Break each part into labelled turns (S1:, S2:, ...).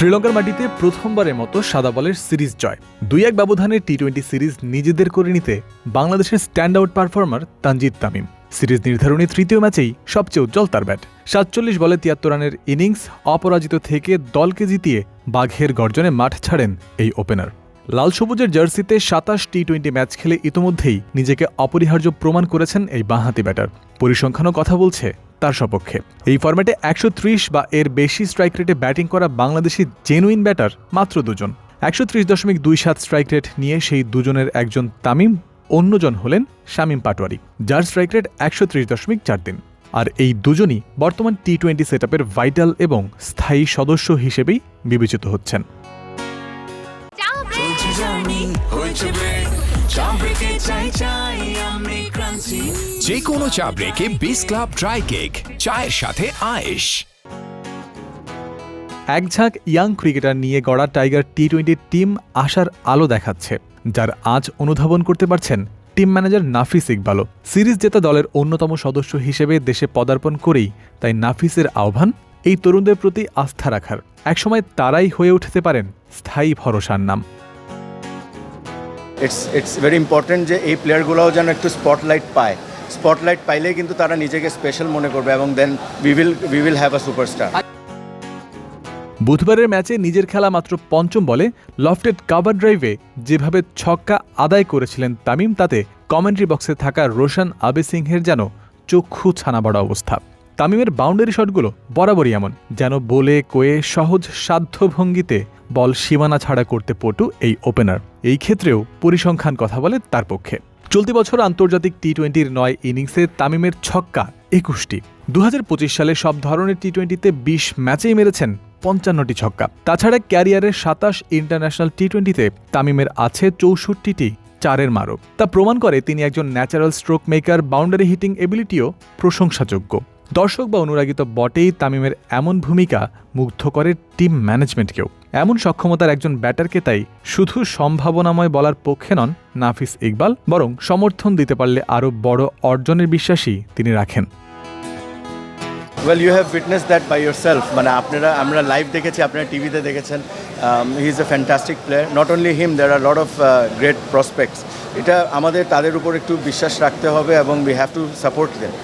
S1: শ্রীলঙ্কার মাটিতে প্রথমবারের মতো সাদা বলের সিরিজ জয়। দুই এক ব্যবধানে টি টোয়েন্টি সিরিজ নিজেদের করে নিতে বাংলাদেশের stand out performer Tanzid Tamim. Series নির্ধারণী তৃতীয় ম্যাচেই সবচেয়ে উজ্জ্বল তার ব্যাট। সাতচল্লিশ বলে তিয়াত্তর রানের ইনিংস অপরাজিত থেকে দলকে জিতিয়ে বাঘের গর্জনে মাঠ ছাড়েন এই ওপেনার। লাল সবুজের জার্সিতে সাতাশ টি টোয়েন্টি ম্যাচ খেলে ইতোমধ্যেই নিজেকে অপরিহার্য প্রমাণ করেছেন এই বাঁহাতি ব্যাটার। পরিসংখ্যানও কথা বলছে তার সপক্ষে। এই ফরম্যাটে একশো বা এর বেশি স্ট্রাইক রেটে ব্যাটিং করা বাংলাদেশি জেনুইন ব্যাটার মাত্র দুজন। একশো ত্রিশ দশমিক দুই সাত স্ট্রাইক রেট নিয়ে সেই দুজনের একজন তামিম, অন্যজন হলেন শামীম পাটোয়ারি, যার স্ট্রাইক রেট একশো ত্রিশ দশমিক চার দিন আর এই দুজনই বর্তমান টি টোয়েন্টি সেট ভাইটাল এবং স্থায়ী সদস্য হিসেবেই বিবেচিত হচ্ছেন।
S2: হয়েছে ব্রেক চা ব্রেকে চাই চাই আমি ক্রাঞ্চি
S3: যে কোনো চা ব্রেকে বিস ক্লাব ড্রাই কেক চায়ের সাথে আয়েশ।
S1: এক ঝাঁক ইয়াং ক্রিকেটার নিয়ে গড়া টাইগার টি টোয়েন্টির টিম আশার আলো দেখাচ্ছে যার আজ অনুধাবন করতে পারছেন টিম ম্যানেজার নাফিস ইকবালও। সিরিজ জেতা দলের অন্যতম সদস্য হিসেবে দেশে পদার্পণ করেই তাই নাফিসের আহ্বান এই তরুণদের প্রতি আস্থা রাখার। একসময় তারাই হয়ে উঠতে পারেন স্থায়ী ভরসার নাম।
S4: ইটস ইটস ভেরি ইম্পর্টেন্ট যে এই প্লেয়ারগুলোও যেন একটু স্পটলাইট পায়। স্পটলাইট পাইলেই কিন্তু তারা নিজেকে স্পেশাল মনে করবে এবং then we will we will have a superstar
S1: বুধবারের ম্যাচে নিজের খেলা মাত্র পঞ্চম বলে লফটেড কাভার ড্রাইভে যেভাবে ছক্কা আদায় করেছিলেন তামিম, তাতে কমেন্ট্রি বক্সে থাকা রোশন আবে সিংহের যেন চক্ষু ছানা বড় অবস্থা। তামিমের বাউন্ডারি শটগুলো বরাবরই এমন, যেন বলে, কয়ে, সহজ সাধ্য ভঙ্গিতে বল সীমানা ছাড়া করতে পটু এই ওপেনার এই ক্ষেত্রেও পরিসংখ্যান কথা বলে তার পক্ষে। চলতি বছর আন্তর্জাতিক টি টোয়েন্টির নয় ইনিংসে তামিমের ছক্কা একুশটি। দু হাজার পঁচিশ সালে সব ধরনের টি টোয়েন্টিতে বিশ ম্যাচেই মেরেছেন পঞ্চান্নটি ছক্কা। তাছাড়া ক্যারিয়ারের সাতাশ ইন্টারন্যাশনাল টি টোয়েন্টিতে তামিমের আছে চৌষট্টিটি চারের মারক তা প্রমাণ করে তিনি একজন natural stroke maker boundary hitting এবিলিটিও প্রশংসাযোগ্য। দর্শক বা অনুরাগী তো বটেই তামিমের এমন ভূমিকা মুগ্ধ করে টিম ম্যানেজমেন্টকেও। এমন সক্ষমতার একজন ব্যাটারকে তাই শুধু সম্ভাবনাময় বলার পক্ষে নন, নাফিস ইকবাল, বরং সমর্থন দিতে পারলে আরও বড় অর্জনের বিশ্বাসই তিনি রাখেন।
S4: Well you have witness that by yourself মানে আপনারা, আমরা লাইভ দেখেছি, আপনারা টিভিতে দেখেছেন। He is a fantastic player not only him there are lot of great prospects এটা আমাদের, তাদের উপর একটু বিশ্বাস রাখতে হবে এবং we have to support them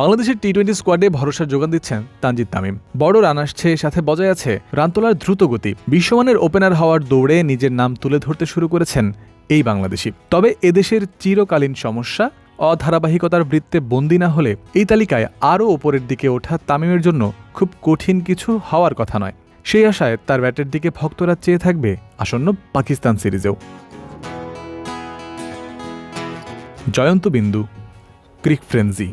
S1: বাংলাদেশের টি টোয়েন্টি স্কোয়াডে ভরসার যোগান দিচ্ছেন তানজিদ তামিম। বড় রান আসছে, সাথে বজায় আছে রান তোলার দ্রুত গতি। বিশ্বমানের ওপেনার হওয়ার দৌড়ে নিজের নাম তুলে ধরতে শুরু করেছেন এই বাংলাদেশি। তবে এদেশের চিরকালীন সমস্যা, অধারাবাহিকতার বৃত্তে বন্দি না হলে এই তালিকায় আরও ওপরের দিকে ওঠা তামিমের জন্য খুব কঠিন কিছু হওয়ার কথা নয়। সেই আশায় তার ব্যাটের দিকে ভক্তরা চেয়ে থাকবে আসন্ন পাকিস্তান সিরিজেও। জয়ন্ত বিন্দু, ক্রিক ফ্রেন্সি।